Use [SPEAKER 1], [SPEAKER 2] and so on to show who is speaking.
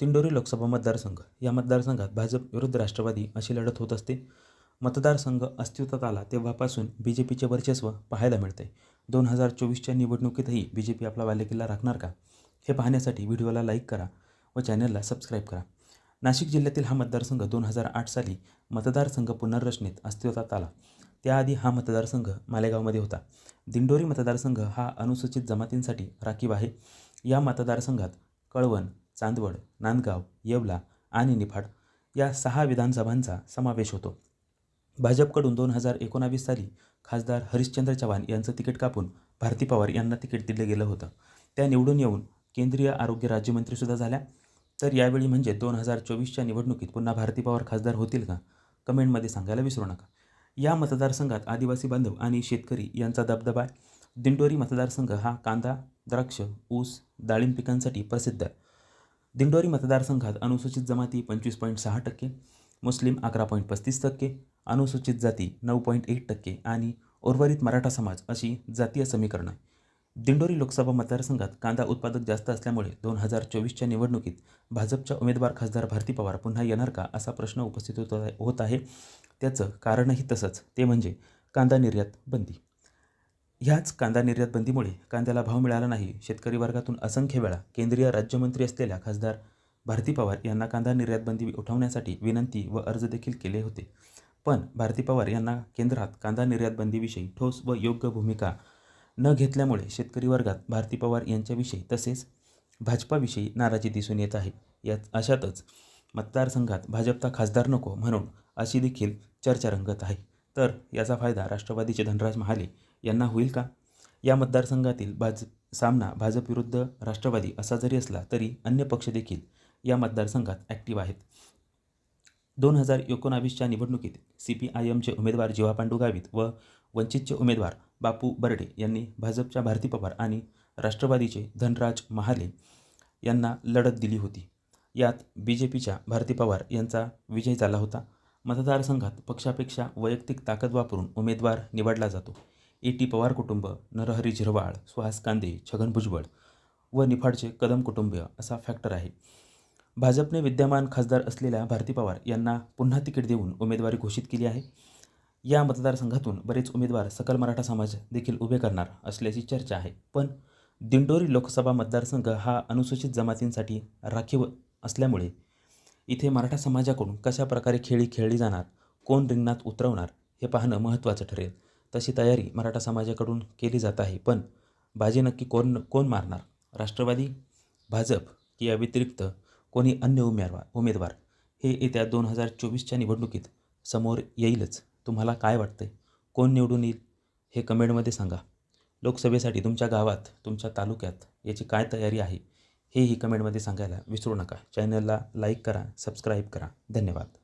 [SPEAKER 1] दिंडोरी लोकसभा मतदारसंघ. या मतदारसंघात भाजप विरुद्ध राष्ट्रवादी अशी लढत होत असते. मतदारसंघ अस्तित्वात आला तेव्हापासून बी जे पीचे वर्चस्व पाहायला मिळते. दोन हजार चोवीसच्या निवडणुकीतही बी जे पी आपला बालेकिल्ला राखणार का? हे पाहण्यासाठी व्हिडिओला लाईक करा व चॅनलला सबस्क्राईब करा. नाशिक जिल्ह्यातील हा मतदारसंघ दोन हजार आठ साली मतदारसंघ पुनर्रचनेत अस्तित्वात आला. त्याआधी हा मतदारसंघ मालेगावमध्ये होता. दिंडोरी मतदारसंघ हा अनुसूचित जमातींसाठी राखीव आहे. या मतदारसंघात कळवण चांदवड नांदगाव येवला आणि निफाड या सहा विधानसभांचा समावेश होतो. भाजपकडून दोन हजार एकोणावीस साली खासदार हरिश्चंद्र चव्हाण यांचं तिकीट कापून भारती पवार यांना तिकीट दिलं गेलं होतं. त्या निवडून येऊन केंद्रीय आरोग्य राज्यमंत्रीसुद्धा झाल्या. तर यावेळी म्हणजे दोन हजार चोवीसच्या निवडणुकीत पुन्हा भारती पवार खासदार होतील का? कमेंटमध्ये सांगायला विसरू नका. या मतदारसंघात आदिवासी बांधव आणि शेतकरी यांचा दबदबा आहे दिंडोरी मतदारसंघ हा कांदा द्राक्ष ऊस डाळिंब पिकांसाठी प्रसिद्ध. आहे दिंडोरी मतदारसंघात अनुसूचित जमाती पंचवीस पॉईंट सहा टक्के मुस्लिम अकरा पॉईंट पस्तीस टक्के अनुसूचित जाती नऊ पॉईंट एक टक्के आणि उर्वरित मराठा समाज अशी जातीय समीकरण आहे दिंडोरी लोकसभा मतदारसंघात कांदा उत्पादक जास्त असल्यामुळे दोन हजार चोवीसच्या निवडणुकीत भाजपच्या उमेदवार खासदार भारती पवार पुन्हा येणार का असा प्रश्न उपस्थित होत आहे होत आहे. त्याचं कारणही तसंच ते म्हणजे कांदा निर्यात बंदी. ह्याच कांदा निर्यात बंदीमुळे कांद्याला भाव मिळाला नाही. शेतकरी वर्गातून असंख्य वेळा केंद्रीय राज्यमंत्री असलेल्या खासदार भारती पवार यांना कांदा निर्यात बंदी उठवण्यासाठी विनंती व अर्ज देखील केले होते. पण भारती पवार यांना केंद्रात कांदा निर्यात बंदीविषयी ठोस व योग्य भूमिका न घेतल्यामुळे शेतकरी वर्गात भारती पवार यांच्याविषयी तसेच भाजपाविषयी नाराजी दिसून येत आहे. यात अशातच मतदारसंघात भाजपचा खासदार नको म्हणून अशी देखील चर्चा रंगत आहे. तर याचा फायदा राष्ट्रवादीचे धनराज महाले यांना होईल का? या मतदारसंघातील भाज सामना भाजप विरुद्ध राष्ट्रवादी असा जरी असला तरी अन्य पक्ष देखील या मतदारसंघात ॲक्टिव्ह आहेत. दोन हजार एकोणावीसच्या निवडणुकीत सी पी आय एमचे उमेदवार जीवा पांडू गावित व वंचितचे उमेदवार बापू बर्डे यांनी भाजपच्या भारती पवार आणि राष्ट्रवादीचे धनराज महाले यांना लढत दिली होती. यात बी जे पीच्या भारती पवार यांचा विजय झाला होता. मतदारसंघात पक्षापेक्षा वैयक्तिक ताकद वापरून उमेदवार निवडला जातो. ए. टी. पवार कुटुंब नरहरी झिरवाळ सुहास कांदे छगन भुजबळ व निफाडचे कदम कुटुंबीय असा फॅक्टर आहे. भाजपने विद्यमान खासदार असलेल्या भारती पवार यांना पुन्हा तिकीट देऊन उमेदवारी घोषित केली आहे. या मतदारसंघातून बरेच उमेदवार सकल मराठा समाज देखील उभे करणार असल्याची चर्चा आहे. पण दिंडोरी लोकसभा मतदारसंघ हा अनुसूचित जमातींसाठी राखीव असल्यामुळे इथे मराठा समाजाकडून कशा प्रकारे खेळी खेळली जाणार कोण रिंगणात उतरवणार हे पाहणं महत्त्वाचं ठरेल. तशी तयारी मराठा समाजाकडून केली जात आहे. पण बाजी नक्की कोण कोण मारणार? राष्ट्रवादी भाजप की या व्यतिरिक्त कोणी अन्य उमेदवार उमेदवार? हे येत्या दोन हजार चोवीसच्या निवडणुकीत समोर येईलच. तुम्हाला काय वाटतंय? कोण निवडून येईल? हे कमेंटमध्ये सांगा. लोकसभेसाठी तुमच्या गावात तुमच्या तालुक्यात याची काय तयारी आहे? हेही कमेंटमध्ये सांगायला विसरू नका. चॅनलला लाईक करा सबस्क्राईब करा. धन्यवाद.